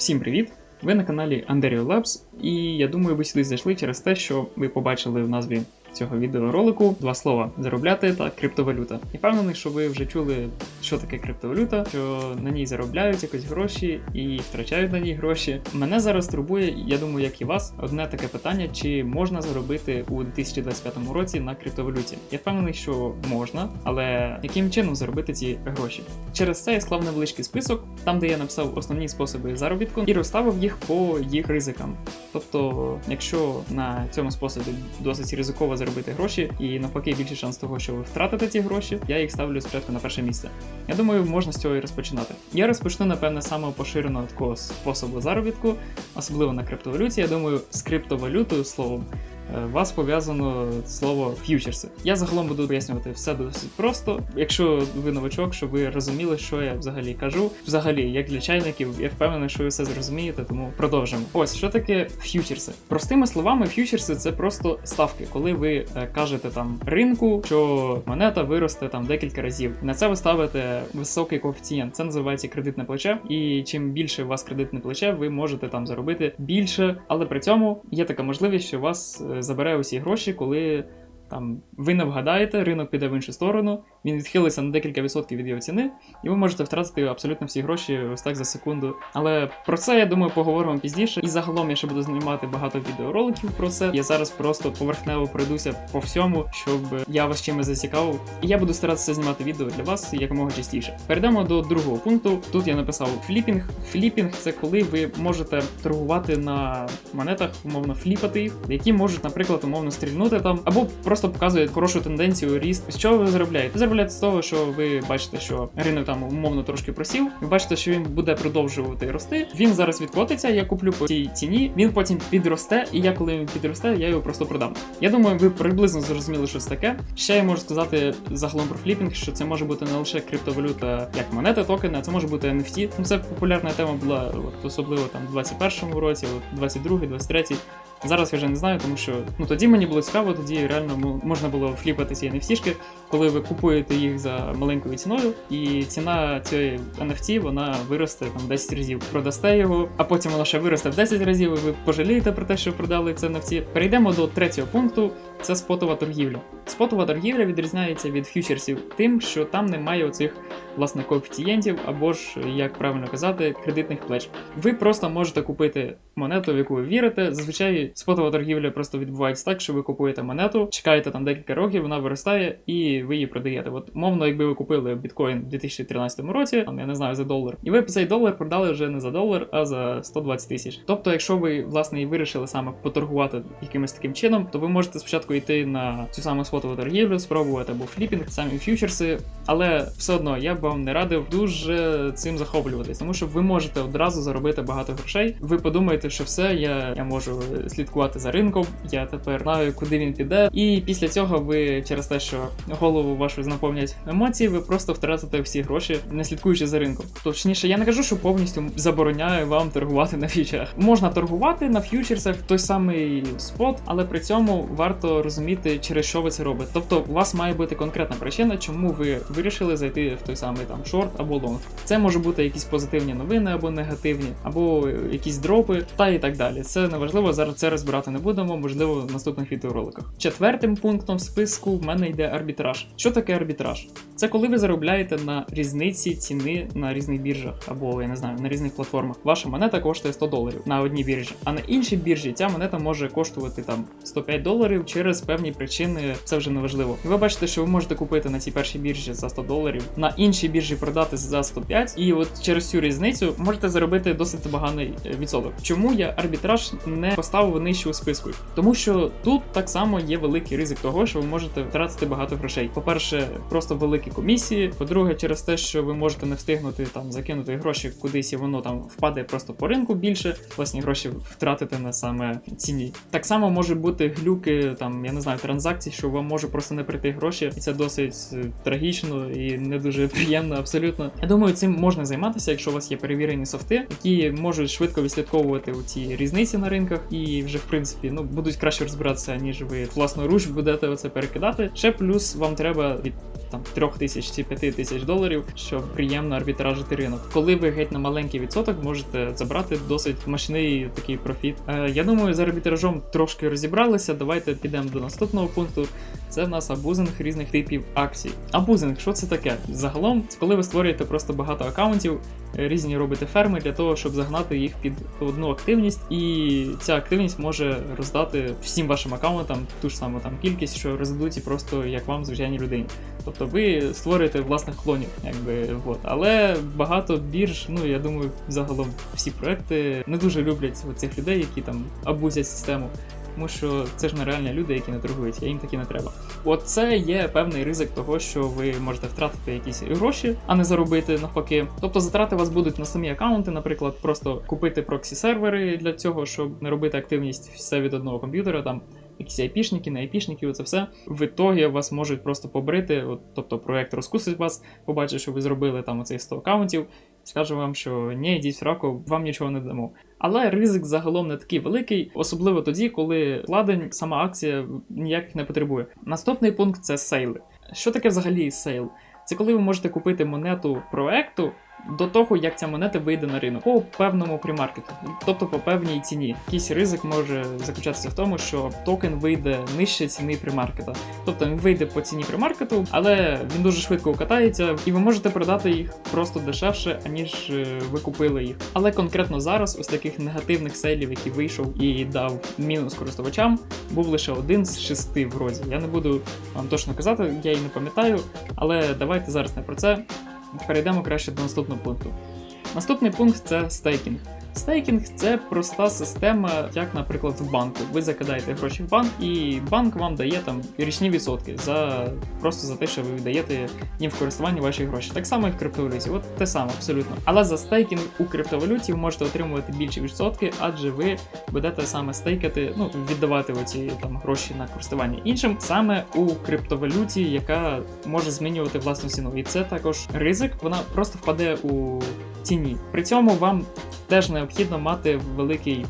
Всім привіт! Ви на каналі Anderio Labs, і я думаю, ви сюди зайшли через те, що ви побачили в назві цього відеоролику два слова заробляти та криптовалюта. І впевнений, що ви вже чули, що таке криптовалюта, що на ній заробляють якось гроші і втрачають на ній гроші. Мене зараз турбує, я думаю, як і вас, одне таке питання: чи можна заробити у 2025 році на криптовалюті? Я впевнений, що можна, але яким чином заробити ці гроші? Через це я склав невеличкий список, там де я написав основні способи заробітку і розставив їх по їх ризикам. Тобто, якщо на цьому способі досить ризиково заробити гроші, і навпаки більше шанс того, що ви втратите ці гроші, я їх ставлю спочатку на перше місце. Я думаю, можна з цього і розпочинати. Я розпочну, напевне, саме поширеного такого способу заробітку, особливо на криптовалюті. Я думаю, з криптовалютою словом. Е, Вас пов'язано слово ф'ючерси. Я загалом буду пояснювати все досить просто. Якщо ви новачок, щоб ви розуміли, що я взагалі кажу. Взагалі, як для чайників, я впевнений, що ви все зрозумієте, тому продовжимо. Ось що таке ф'ючерси. Простими словами, ф'ючерси це просто ставки, коли ви е, кажете там ринку, що монета виросте там декілька разів. На це ви ставите високий коефіцієнт. Це називається кредитне плече. І чим більше у вас кредитне плече, ви можете там заробити більше. Але при цьому є така можливість, що вас е, забере усі гроші, коли. Там ви не вгадаєте, ринок піде в іншу сторону, він відхилиться на декілька відсотків від його ціни, і ви можете втратити абсолютно всі гроші ось так за секунду. Але про це я думаю поговоримо пізніше. І загалом я ще буду знімати багато відеороликів про це. Я зараз просто поверхнево пройдуся по всьому, щоб я вас чимось зацікавив. І я буду старатися знімати відео для вас якомога частіше. Перейдемо до другого пункту. Тут я написав фліпінг. Фліпінг це коли ви можете торгувати на монетах, умовно фліпати їх, які можуть, наприклад, умовно стрільнути там, або просто показують хорошу тенденцію ріст. З чого ви заробляєте? Ви заробляєте з того, що ви бачите, що ринок там умовно трошки просів. Ви бачите, що він буде продовжувати рости. Він зараз відкотиться, я куплю по цій ціні. Він потім підросте, і я, коли він підросте, я його просто продам. Я думаю, ви приблизно зрозуміли, що це таке. Ще я можу сказати загалом про фліпінг, що це може бути не лише криптовалюта, як монета, токени, а це може бути NFT. Ну це популярна тема була от, особливо там в 21-му році, от 22-й, 23-й. Зараз я вже не знаю, тому що ну тоді мені було цікаво, тоді реально мо- можна було фліпати ці NFT-шки, коли ви купуєте їх за маленькою ціною, і ціна цієї NFT вона виросте там 10 разів. Продасте його, а потім вона ще виросте в 10 разів, і ви пожалієте про те, що продали це NFT. Перейдемо до третього пункту. Це спотова торгівля. Спотова торгівля відрізняється від фьючерсів тим, що там немає оцих власне коефіцієнтів або ж, як правильно казати, кредитних плеч. Ви просто можете купити монету, в яку ви вірите. Зазвичай спотова торгівля просто відбувається так, що ви купуєте монету, чекаєте там декілька років, вона виростає, і ви її продаєте. От мовно, якби ви купили біткоін у 2013 році, там я не знаю за долар, і ви цей долар продали вже не за долар, а за 120 тисяч. Тобто, якщо ви власне і вирішили саме поторгувати якимось таким чином, то ви можете спочатку йти на цю саму спотову торгівлю, спробувати або фліпінг, самі фьючерси, але все одно я б вам не радив дуже цим захоплюватись, тому що ви можете одразу заробити багато грошей. Ви подумаєте, що все, я, я можу слідкувати за ринком, я тепер знаю, куди він піде. І після цього ви через те, що голову вашу наповнять емоції, ви просто втратите всі гроші, не слідкуючи за ринком. Точніше, я не кажу, що повністю забороняю вам торгувати на фьючерах. Можна торгувати на фьючерсах той самий спот, але при цьому варто розуміти, через що ви це робите. Тобто, у вас має бути конкретна причина, чому ви вирішили зайти в той самий там шорт або лонг. Це може бути якісь позитивні новини або негативні, або якісь дропи, та і так далі. Це не важливо. Зараз це розбирати не будемо, можливо, в наступних відеороликах. Четвертим пунктом в списку в мене йде арбітраж. Що таке арбітраж? Це коли ви заробляєте на різниці ціни на різних біржах, або я не знаю, на різних платформах. Ваша монета коштує 100 доларів на одній біржі, а на іншій біржі ця монета може коштувати там 105 доларів через певні причини. Це вже не важливо. Ви бачите, що ви можете купити на цій першій біржі за 100 доларів, на іншій біржі продати за 105, і от через цю різницю можете заробити досить поганий е, відсоток. Чому я арбітраж не поставив нижче у списку? Тому що тут так само є великий ризик того, що ви можете втратити багато грошей. По-перше, просто великі комісії. По-друге, через те, що ви можете не встигнути там закинути гроші кудись, і воно там впаде просто по ринку більше. Власні гроші втратити на саме ціні. Так само може бути глюки, там я не знаю, транзакцій, що вам може просто не прийти гроші, і це досить е, трагічно і не дуже приємно, абсолютно. Я думаю, цим можна займатися, якщо у вас є перевірені софти, які можуть швидко відслідковувати у ці різниці на ринках, і вже в принципі ну будуть краще розбиратися, ніж ви власноруч будете оце перекидати. Ще плюс вам треба від там 3 тисяч чи 5 тисяч доларів, щоб приємно арбітражити ринок. Коли ви геть на маленький відсоток можете забрати досить мощний такий профіт. Е, я думаю, з арбітражом трошки розібралися. Давайте підемо до наступного пункту. Це в нас абузинг різних типів акцій. Абузинг, що це таке? Загалом, коли ви створюєте просто багато акаунтів, різні робите ферми для того, щоб загнати їх під одну активність, і ця активність може роздати всім вашим акаунтам ту ж саму там кількість, що роздадуть і просто як вам звичайній людині. Тобто ви створюєте власних клонів, якби вот. Але багато бірж, ну я думаю, загалом всі проекти не дуже люблять цих людей, які там абузять систему. Тому що це ж не реальні люди, які не торгують, а їм такі не треба. От це є певний ризик того, що ви можете втратити якісь гроші, а не заробити навпаки. Тобто затрати у вас будуть на самі акаунти, наприклад, просто купити проксі сервери для цього, щоб не робити активність все від одного комп'ютера, там якісь айпішники, не айпішники, оце все. В ітогі вас можуть просто побрити, от, тобто проект розкусить вас, побачить, що ви зробили там оцих 100 акаунтів, скаже вам, що ні, йдіть в раку, вам нічого не дамо. Але ризик загалом не такий великий, особливо тоді, коли вкладень сама акція ніяких не потребує. Наступний пункт це сейли. Що таке взагалі сейл? Це коли ви можете купити монету проекту до того, як ця монета вийде на ринок по певному примаркету, тобто по певній ціні. Якийсь ризик може заключатися в тому, що токен вийде нижче ціни примаркета. Тобто він вийде по ціні примаркету, але він дуже швидко укатається, і ви можете продати їх просто дешевше, аніж е, ви купили їх. Але конкретно зараз, ось таких негативних сейлів, який вийшов і дав мінус користувачам, був лише один з шести вроді. Я не буду вам точно казати, я її не пам'ятаю, але давайте зараз не про це. Перейдемо краще до наступного пункту. Наступний пункт це стейкінг. Стейкінг це проста система, як, наприклад, в банку. Ви закидаєте гроші в банк, і банк вам дає там річні відсотки за просто за те, що ви віддаєте їм в користування ваші гроші. Так само і в криптовалюті, от те саме абсолютно. Але за стейкінг у криптовалюті ви можете отримувати більші відсотки, адже ви будете саме стейкати, ну віддавати оці там гроші на користування іншим, саме у криптовалюті, яка може змінювати власну ціну. І це також ризик. Вона просто впаде у ціні. При цьому вам теж необхідно мати великий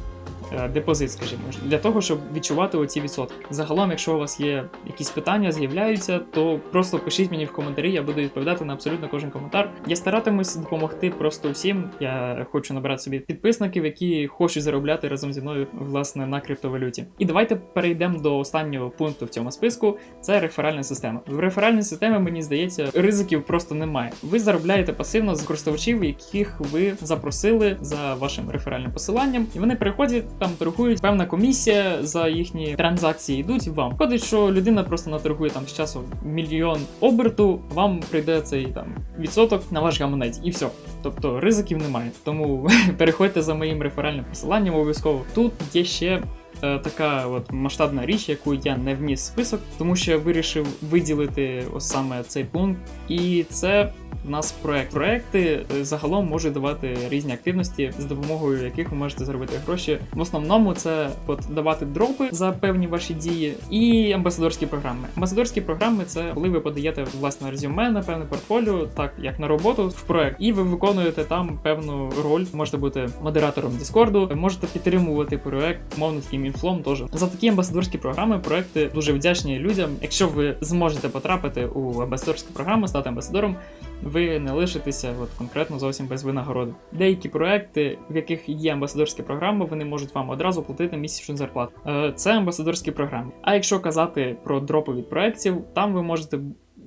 депозит, скажімо, для того, щоб відчувати оці відсотки. Загалом, якщо у вас є якісь питання, з'являються, то просто пишіть мені в коментарі, я буду відповідати на абсолютно кожен коментар. Я старатимусь допомогти просто всім. Я хочу набирати собі підписників, які хочуть заробляти разом зі мною власне на криптовалюті. І давайте перейдемо до останнього пункту в цьому списку. Це реферальна система. В реферальній системі, мені здається, ризиків просто немає. Ви заробляєте пасивно з користувачів, яких ви запросили за вашим реферальним посиланням, і вони приходять там торгують. Певна комісія за їхні транзакції йдуть вам. Входить, що людина просто наторгує там з часу мільйон оберту, вам прийде цей там відсоток на ваш гаманець, і все. Тобто ризиків немає. Тому переходьте за моїм реферальним посиланням обов'язково. Тут є ще. е, Така от масштабна річ, яку я не вніс в список, тому що я вирішив виділити ось саме цей пункт, і це в нас проект. Проекти е, загалом можуть давати різні активності, з допомогою яких ви можете заробити гроші. В основному це от давати дропи за певні ваші дії і амбасадорські програми. Амбасадорські програми це коли ви подаєте власне резюме на певне портфоліо, так як на роботу в проект, і ви виконуєте там певну роль. Можете бути модератором Дискорду, можете підтримувати проект, мовно таким інфлом. Теж за такі амбасадорські програми проекти дуже вдячні людям. Якщо ви зможете потрапити у амбасадорську програму, стати амбасадором ви не лишитеся от, конкретно зовсім без винагороди. Деякі проекти, в яких є амбасадорські програми, вони можуть вам одразу платити місячну зарплату. Е, Це амбасадорські програми. А якщо казати про дропи від проєктів, там ви можете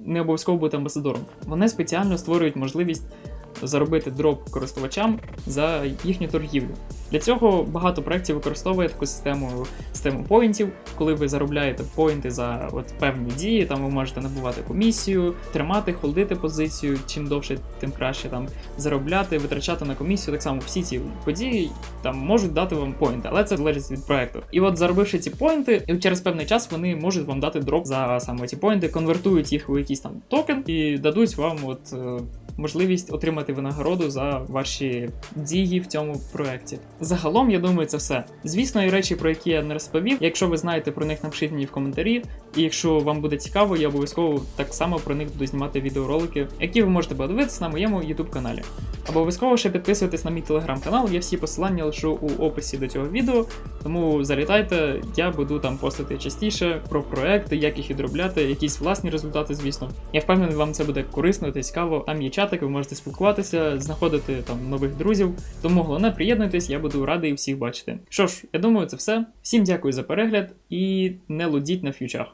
не обов'язково бути амбасадором. Вони спеціально створюють можливість заробити дроп користувачам за їхню торгівлю. Для цього багато проєктів використовує таку систему систему поінтів, коли ви заробляєте поінти за от певні дії, там ви можете набувати комісію, тримати, холдити позицію, чим довше, тим краще там заробляти, витрачати на комісію. Так само всі ці події там можуть дати вам поінти, але це залежить від проекту. І от заробивши ці поінти, і через певний час вони можуть вам дати дроп за саме ці поінти, конвертують їх у якийсь там токен і дадуть вам от. е, можливість отримати винагороду за ваші дії в цьому проєкті. Загалом, я думаю, це все. Звісно, і речі, про які я не розповів. Якщо ви знаєте про них, напишіть мені в коментарі. І якщо вам буде цікаво, я обов'язково так само про них буду знімати відеоролики, які ви можете подивитися на моєму YouTube каналі. Обов'язково ще підписуйтесь на мій телеграм-канал, я всі посилання лишу у описі до цього відео, тому залітайте, я буду там постити частіше про проекти, як їх відробляти, якісь власні результати, звісно. Я впевнений, вам це буде корисно та цікаво. Там є чатик, ви можете спілкуватися, знаходити там нових друзів. Тому головне приєднуйтесь, я буду радий всіх бачити. Що ж, я думаю, це все. Всім дякую за перегляд і не лудіть на фьючах.